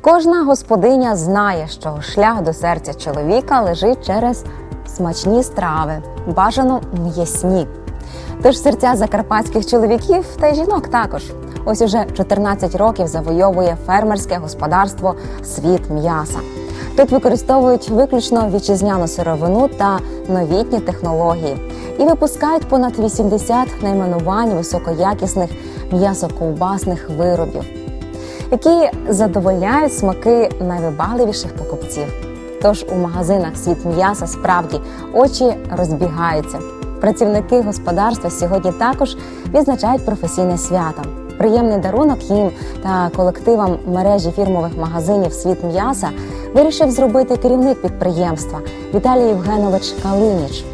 Кожна господиня знає, що шлях до серця чоловіка лежить через смачні страви, бажано м'ясні. Тож серця закарпатських чоловіків та й жінок також. Ось уже 14 років завойовує фермерське господарство світ м'яса. Тут використовують виключно вітчизняну сировину та новітні технології і випускають понад 80 найменувань високоякісних м'ясоковбасних виробів які задовольняють смаки найвибагливіших покупців. Тож у магазинах світ м'яса справді очі розбігаються. Працівники господарства сьогодні також відзначають професійне свято. Приємний дарунок їм та колективам мережі фірмових магазинів Світ м'яса вирішив зробити керівник підприємства Віталій Євгенович Калиніч.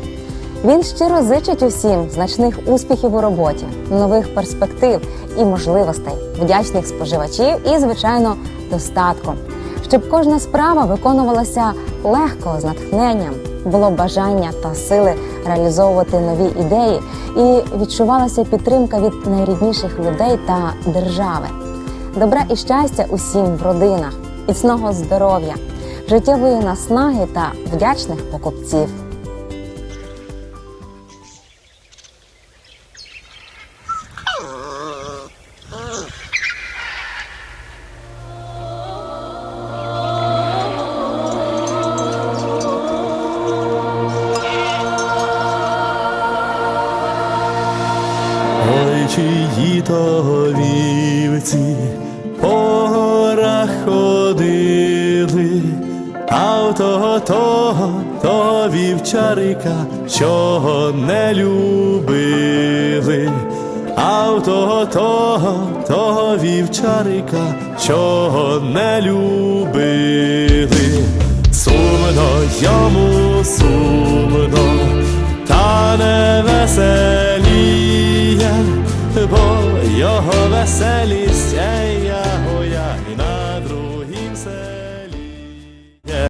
Він щиро зичить усім значних успіхів у роботі, нових перспектив і можливостей, вдячних споживачів і, звичайно, достатку. Щоб кожна справа виконувалася легко, з натхненням, було бажання та сили реалізовувати нові ідеї, і відчувалася підтримка від найрідніших людей та держави. Добра і щастя усім в родинах, міцного здоров'я, життєвої наснаги та вдячних покупців. Чиї то вівці ходили, а в того того, того вівчарика, чого не любили, а в того того, того вівчарика, чого не любили. Сумно йому сумно, та не веселіє, бо його веселість